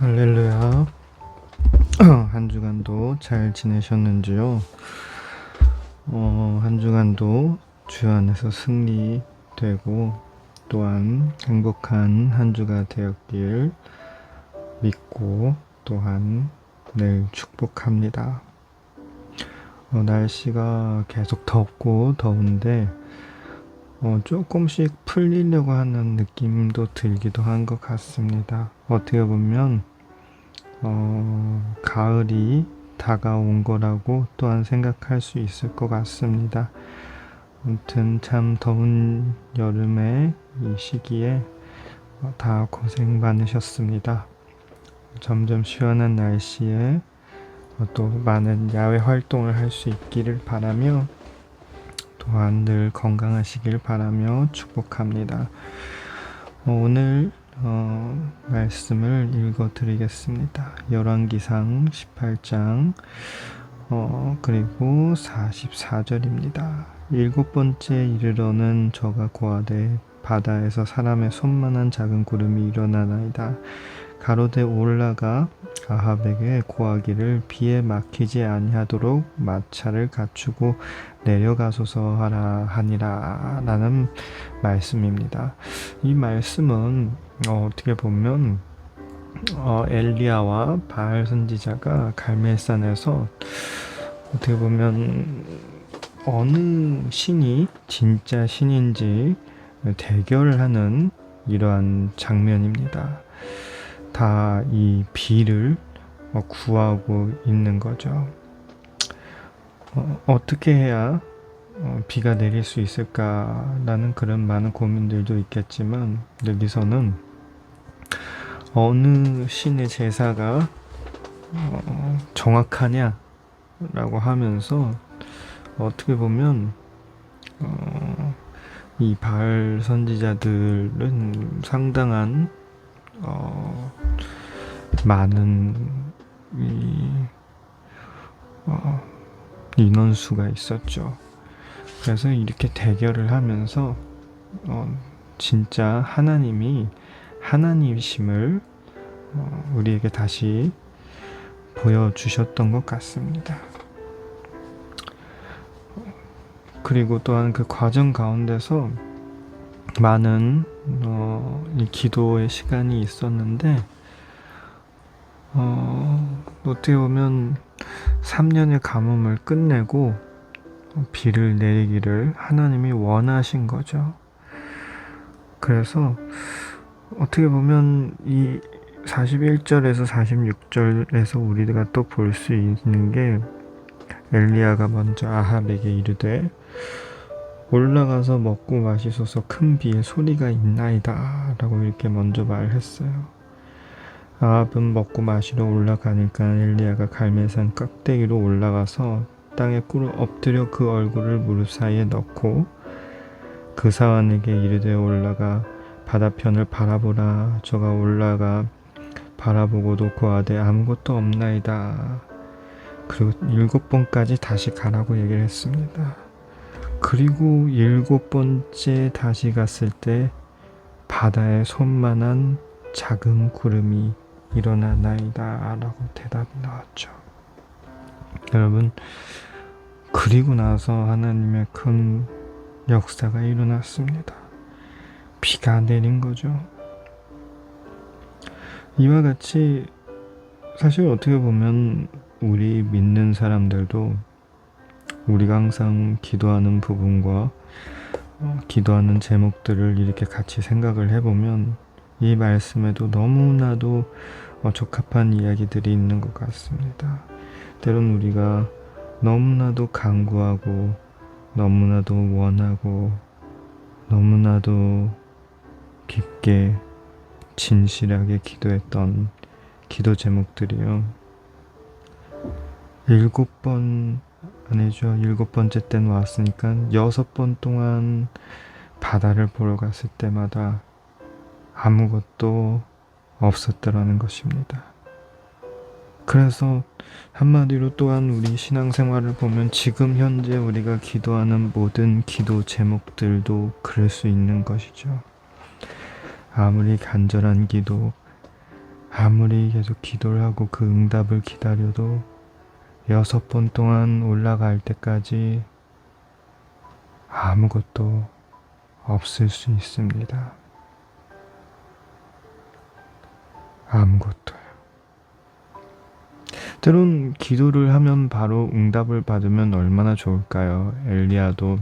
할렐루야. 한 주간도 잘 지내셨는지요? 어, 한 주간도 주 안에서 승리되고 또한 행복한 한 주가 되었길 믿고 또한 늘 축복합니다. 어, 날씨가 계속 덥고 더운데 어, 조금씩 풀리려고 하는 느낌도 들기도 한 것 같습니다. 어떻게 보면 어, 가을이 다가온 거라고 또한 생각할 수 있을 것 같습니다. 아무튼 참 더운 여름의 이 시기에 어, 다 고생 많으셨습니다. 점점 시원한 날씨에 어, 또 많은 야외 활동을 할 수 있기를 바라며 또한 늘 건강하시길 바라며 축복합니다. 어, 오늘 어, 말씀을 읽어 드리겠습니다. 열왕기상 18장 어, 그리고 44절입니다. 일곱 번째 이르러는 저가 고하되 바다에서 사람의 손만한 작은 구름이 일어나나이다. 가로되 올라가 아합에게 고하기를 비에 막히지 아니하도록 마차를 갖추고 내려가소서 하라 하니라 라는 말씀입니다. 이 말씀은 어, 떻게 보면 어, 엘리야와 바알 선지자가 갈멜산에서 어떻게 보면 어느 신이 진짜 신인지 대결을 하는 이러한 장면입니다. 다 이 비를 어, 구하고 있는 거죠. 어, 어떻게 해야 어, 비가 내릴 수 있을까라는 그런 많은 고민들도 있겠지만 여기서는 어느 신의 제사가 어, 정확하냐라고 하면서 어떻게 보면 어, 이 바알 선지자들은 상당한 어, 많은 이 어, 인원수가 있었죠. 그래서 이렇게 대결을 하면서 어, 진짜 하나님이 하나님이심을 어, 우리에게 다시 보여주셨던 것 같습니다. 그리고 또한 그 과정 가운데서 많은 어, 이 기도의 시간이 있었는데 어, 어떻게 보면 3년의 가뭄을 끝내고 비를 내리기를 하나님이 원하신 거죠. 그래서 어떻게 보면 이 41절에서 46절에서 우리가 또 볼 수 있는 게 엘리야가 먼저 아합에게 이르되 올라가서 먹고 마시소서 큰 비에 소리가 있나이다 라고 이렇게 먼저 말했어요. 아합은 먹고 마시러 올라가니까 엘리야가 갈매산 깍대기로 올라가서 땅에 꿇어 엎드려 그 얼굴을 무릎 사이에 넣고 그 사환에게 이르되 올라가 바다편을 바라보라. 저가 올라가 바라보고도 고하되 아무것도 없나이다. 그리고 일곱 번까지 다시 가라고 얘기를 했습니다. 그리고 일곱 번째 다시 갔을 때 바다에 손만한 작은 구름이 일어나나이다 라고 대답이 나왔죠. 여러분 그리고 나서 하나님의 큰 역사가 일어났습니다. 비가 내린 거죠. 이와 같이 사실 어떻게 보면 우리 믿는 사람들도 우리가 항상 기도하는 부분과 어, 기도하는 제목들을 이렇게 같이 생각을 해보면 이 말씀에도 너무나도 어, 적합한 이야기들이 있는 것 같습니다. 때론 우리가 너무나도 간구하고 너무나도 원하고 너무나도 깊게 진실하게 기도했던 기도 제목들이요. 일곱 번 아니죠. 일곱 번째 때는 왔으니까 여섯 번 동안 바다를 보러 갔을 때마다 아무것도 없었더라는 것입니다. 그래서 한마디로 또한 우리 신앙생활을 보면 지금 현재 우리가 기도하는 모든 기도 제목들도 그럴 수 있는 것이죠. 아무리 간절한 기도, 아무리 계속 기도를 하고 그 응답을 기다려도 여섯 번 동안 올라갈 때까지 아무것도 없을 수 있습니다. 아무것도요. 때론 기도를 하면 바로 응답을 받으면 얼마나 좋을까요? 엘리야도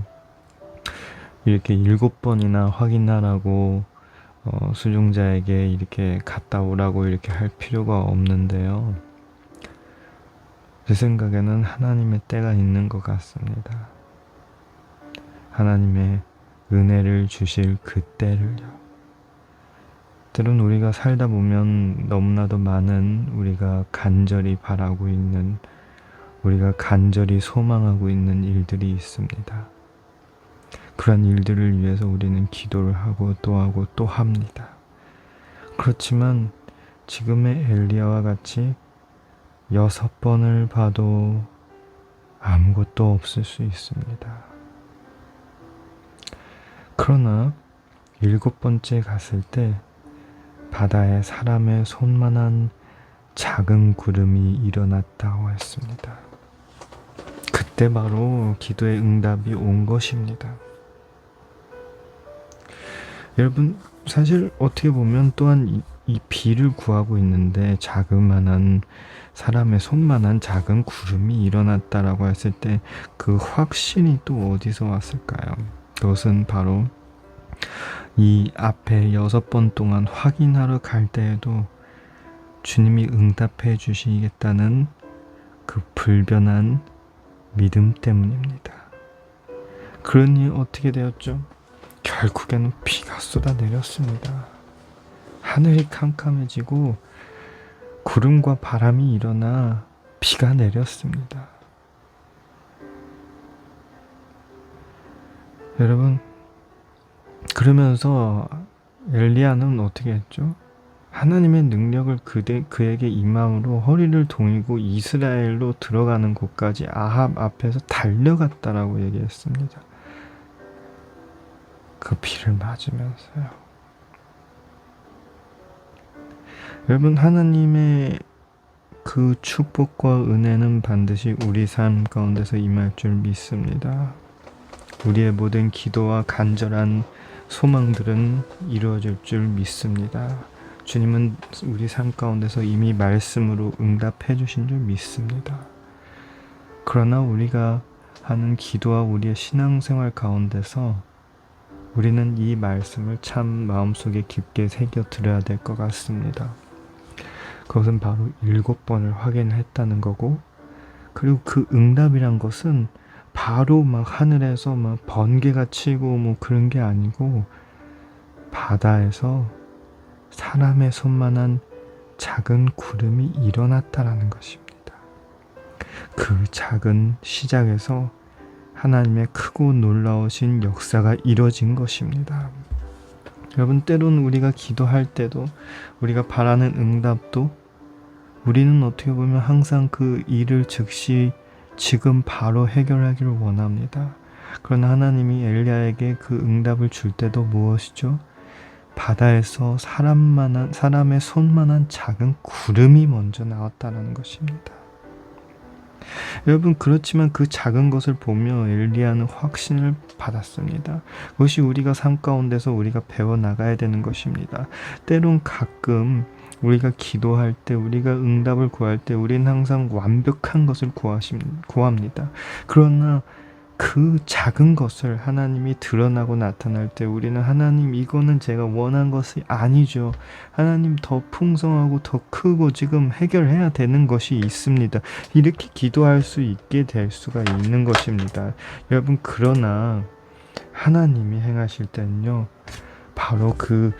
이렇게 일곱 번이나 확인하라고 어, 수종자에게 이렇게 갔다 오라고 이렇게 할 필요가 없는데요. 제 생각에는 하나님의 때가 있는 것 같습니다. 하나님의 은혜를 주실 그 때를요. 때론 우리가 살다 보면 너무나도 많은 우리가 간절히 바라고 있는, 우리가 간절히 소망하고 있는 일들이 있습니다. 그런 일들을 위해서 우리는 기도를 하고 또 하고 또 합니다. 그렇지만 지금의 엘리야와 같이 여섯 번을 봐도 아무것도 없을 수 있습니다. 그러나 일곱 번째 갔을 때 바다에 사람의 손만한 작은 구름이 일어났다고 했습니다. 그때 바로 기도의 응답이 온 것입니다. 여러분, 사실 어떻게 보면 또한 이, 이 비를 구하고 있는데 자그만한 사람의 손만한 작은 구름이 일어났다라고 했을 때 그 확신이 또 어디서 왔을까요? 그것은 바로 이 앞에 여섯 번 동안 확인하러 갈 때에도 주님이 응답해 주시겠다는 그 불변한 믿음 때문입니다. 그러니 어떻게 되었죠? 결국에는 비가 쏟아 내렸습니다. 하늘이 캄캄해지고 구름과 바람이 일어나 비가 내렸습니다. 여러분, 그러면서 엘리야는 어떻게 했죠? 하나님의 능력을 그대, 그에게 임함으로 허리를 동이고 이스라엘로 들어가는 곳까지 아합 앞에서 달려갔다라고 얘기했습니다. 그 비를 맞으면서요. 여러분, 하나님의 그 축복과 은혜는 반드시 우리 삶 가운데서 임할 줄 믿습니다. 우리의 모든 기도와 간절한 소망들은 이루어질 줄 믿습니다. 주님은 우리 삶 가운데서 이미 말씀으로 응답해 주신 줄 믿습니다. 그러나 우리가 하는 기도와 우리의 신앙생활 가운데서 우리는 이 말씀을 참 마음속에 깊게 새겨 들어야 될 것 같습니다. 그것은 바로 일곱 번을 확인했다는 거고, 그리고 그 응답이란 것은 바로 막 하늘에서 막 번개가 치고 뭐 그런 게 아니고 바다에서 사람의 손만한 작은 구름이 일어났다라는 것입니다. 그 작은 시작에서 하나님의 크고 놀라우신 역사가 이뤄진 것입니다. 여러분, 때론 우리가 기도할 때도 우리가 바라는 응답도 우리는 어떻게 보면 항상 그 일을 즉시 지금 바로 해결하기를 원합니다. 그러나 하나님이 엘리야에게 그 응답을 줄 때도 무엇이죠? 바다에서 사람만한 사람의 손만한 작은 구름이 먼저 나왔다는 것입니다. 여러분 그렇지만 그 작은 것을 보며 엘리야는 확신을 받았습니다. 그것이 우리가 삶 가운데서 우리가 배워 나가야 되는 것입니다. 때론 가끔 우리가 기도할 때, 우리가 응답을 구할 때, 우리는 항상 완벽한 것을 구하심, 구합니다. 그러나 그 작은 것을 하나님이 드러나고 나타날 때 우리는 하나님 이거는 제가 원한 것이 아니죠. 하나님 더 풍성하고 더 크고 지금 해결해야 되는 것이 있습니다. 이렇게 기도할 수 있게 될 수가 있는 것입니다. 여러분 그러나 하나님이 행하실 때는요. 바로 그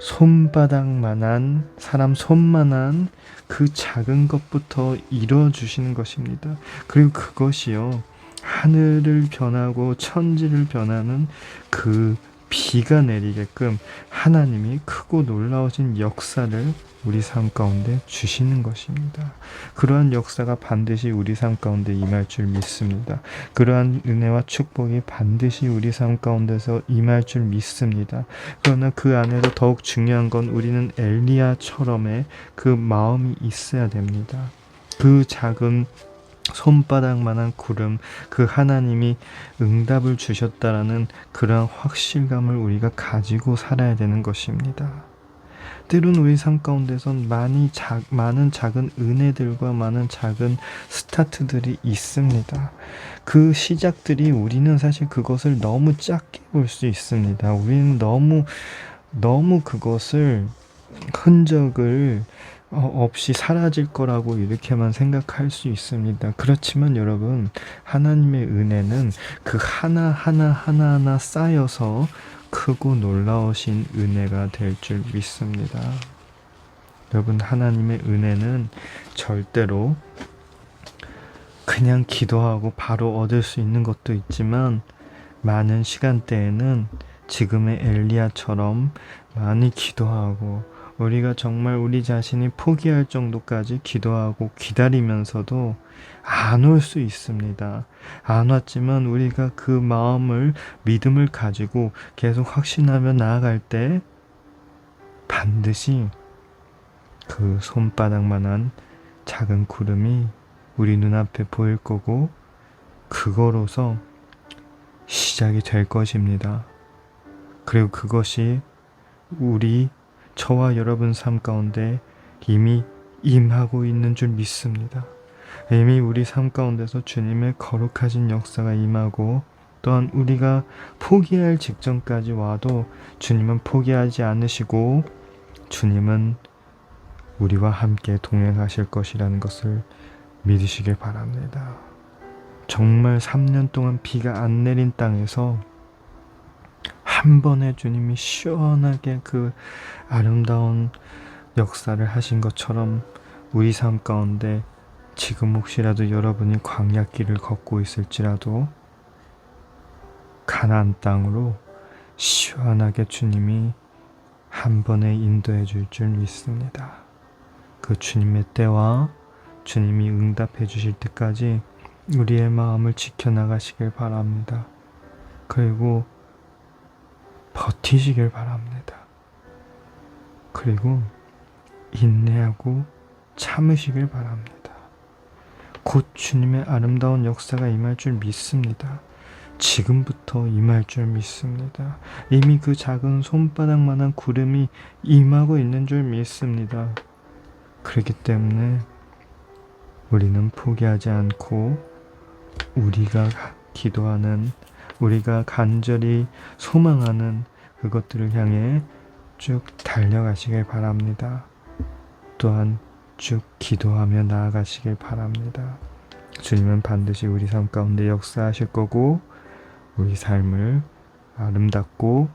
손바닥만한 사람 손만한 그 작은 것부터 이루어 주시는 것입니다. 그리고 그것이요. 하늘을 변하고 천지를 변하는 그 비가 내리게끔 하나님이 크고 놀라우신 역사를 우리 삶 가운데 주시는 것입니다. 그러한 역사가 반드시 우리 삶 가운데 임할 줄 믿습니다. 그러한 은혜와 축복이 반드시 우리 삶 가운데서 임할 줄 믿습니다. 그러나 그 안에서 더욱 중요한 건 우리는 엘리야처럼의 그 마음이 있어야 됩니다. 그 작은 손바닥만한 구름, 그 하나님이 응답을 주셨다라는 그러한 확실감을 우리가 가지고 살아야 되는 것입니다. 때론 우리 삶 가운데선 많이 작, 많은 작은 은혜들과 많은 작은 스타트들이 있습니다. 그 시작들이 우리는 사실 그것을 너무 작게 볼 수 있습니다. 우리는 너무, 너무 그것을 흔적을 어, 없이 사라질 거라고 이렇게만 생각할 수 있습니다. 그렇지만 여러분, 하나님의 은혜는 그 하나하나 하나하나 쌓여서 크고 놀라우신 은혜가 될 줄 믿습니다. 여러분, 하나님의 은혜는 절대로 그냥 기도하고 바로 얻을 수 있는 것도 있지만 많은 시간대에는 지금의 엘리야처럼 많이 기도하고 우리가 정말 우리 자신이 포기할 정도까지 기도하고 기다리면서도 안 올 수 있습니다. 안 왔지만 우리가 그 마음을 믿음을 가지고 계속 확신하며 나아갈 때 반드시 그 손바닥만한 작은 구름이 우리 눈앞에 보일 거고 그거로서 시작이 될 것입니다. 그리고 그것이 우리 저와 여러분 삶 가운데 이미 임하고 있는 줄 믿습니다. 이미 우리 삶 가운데서 주님의 거룩하신 역사가 임하고 또한 우리가 포기할 직전까지 와도 주님은 포기하지 않으시고 주님은 우리와 함께 동행하실 것이라는 것을 믿으시길 바랍니다. 정말 3년 동안 비가 안 내린 땅에서 한 번에 주님이 시원하게 그 아름다운 역사를 하신 것처럼 우리 삶 가운데 지금 혹시라도 여러분이 광야길을 걷고 있을지라도 가나안 땅으로 시원하게 주님이 한 번에 인도해 줄 줄 믿습니다. 그 주님의 때와 주님이 응답해 주실 때까지 우리의 마음을 지켜나가시길 바랍니다. 그리고 버티시길 바랍니다. 그리고 인내하고 참으시길 바랍니다. 곧 주님의 아름다운 역사가 임할 줄 믿습니다. 지금부터 임할 줄 믿습니다. 이미 그 작은 손바닥만한 구름이 임하고 있는 줄 믿습니다. 그렇기 때문에 우리는 포기하지 않고 우리가 기도하는 우리가 간절히 소망하는 그것들을 향해 쭉 달려가시길 바랍니다. 또한 쭉 기도하며 나아가시길 바랍니다. 주님은 반드시 우리 삶 가운데 역사하실 거고 우리 삶을 아름답고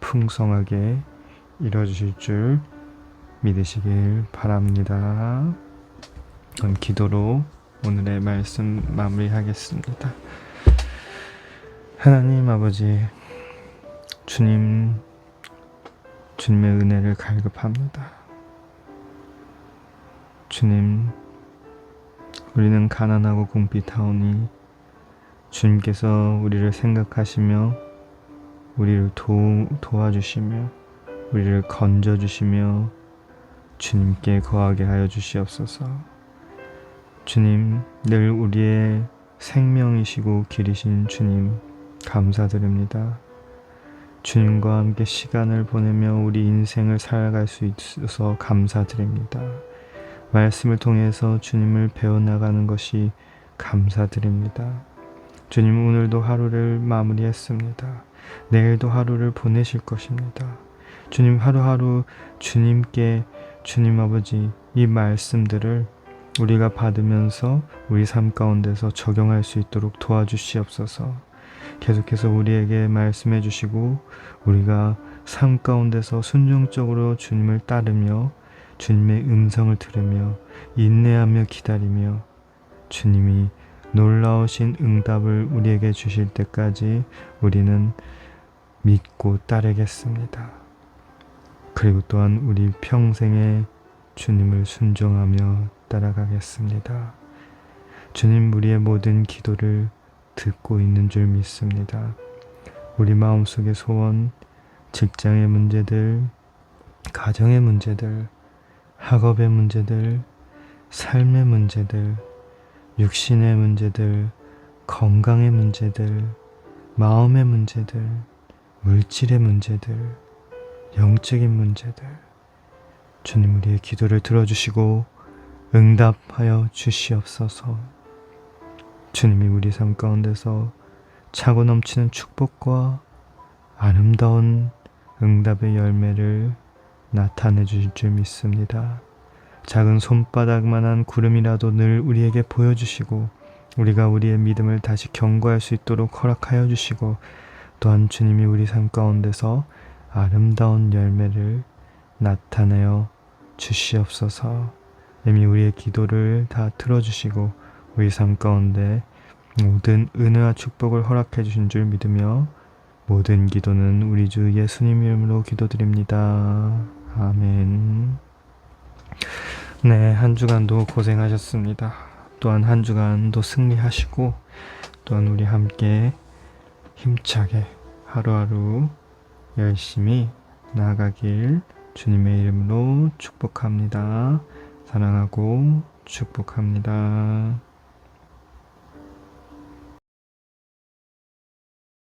풍성하게 이뤄주실 줄 믿으시길 바랍니다. 그럼 기도로 오늘의 말씀 마무리하겠습니다. 하나님 아버지, 주님, 주님의 은혜를 갈급합니다. 주님, 우리는 가난하고 궁핍하오니 주님께서 우리를 생각하시며 우리를 도, 도와주시며 우리를 건져주시며 주님께 거하게 하여 주시옵소서. 주님, 늘 우리의 생명이시고 길이신 주님, 감사드립니다. 주님과 함께 시간을 보내며 우리 인생을 살아갈 수 있어서 감사드립니다. 말씀을 통해서 주님을 배워나가는 것이 감사드립니다. 주님 오늘도 하루를 마무리했습니다. 내일도 하루를 보내실 것입니다. 주님 하루하루 주님께 주님 아버지 이 말씀들을 우리가 받으면서 우리 삶 가운데서 적용할 수 있도록 도와주시옵소서. 계속해서 우리에게 말씀해 주시고 우리가 삶 가운데서 순종적으로 주님을 따르며 주님의 음성을 들으며 인내하며 기다리며 주님이 놀라우신 응답을 우리에게 주실 때까지 우리는 믿고 따르겠습니다. 그리고 또한 우리 평생에 주님을 순종하며 따라가겠습니다. 주님 우리의 모든 기도를 듣고 있는 줄 믿습니다. 우리 마음속의 소원, 직장의 문제들, 가정의 문제들, 학업의 문제들, 삶의 문제들, 육신의 문제들, 건강의 문제들, 마음의 문제들, 물질의 문제들, 영적인 문제들, 주님 우리의 기도를 들어주시고 응답하여 주시옵소서. 주님이 우리 삶 가운데서 차고 넘치는 축복과 아름다운 응답의 열매를 나타내 주실 줄 믿습니다. 작은 손바닥만한 구름이라도 늘 우리에게 보여주시고 우리가 우리의 믿음을 다시 경고할 수 있도록 허락하여 주시고 또한 주님이 우리 삶 가운데서 아름다운 열매를 나타내어 주시옵소서. 이미 우리의 기도를 다 들어주시고 우리 삶 가운데 모든 은혜와 축복을 허락해 주신 줄 믿으며 모든 기도는 우리 주 예수님 이름으로 기도드립니다. 아멘. 네, 한 주간도 고생하셨습니다. 또한 한 주간도 승리하시고 또한 우리 함께 힘차게 하루하루 열심히 나아가길 주님의 이름으로 축복합니다. 사랑하고 축복합니다.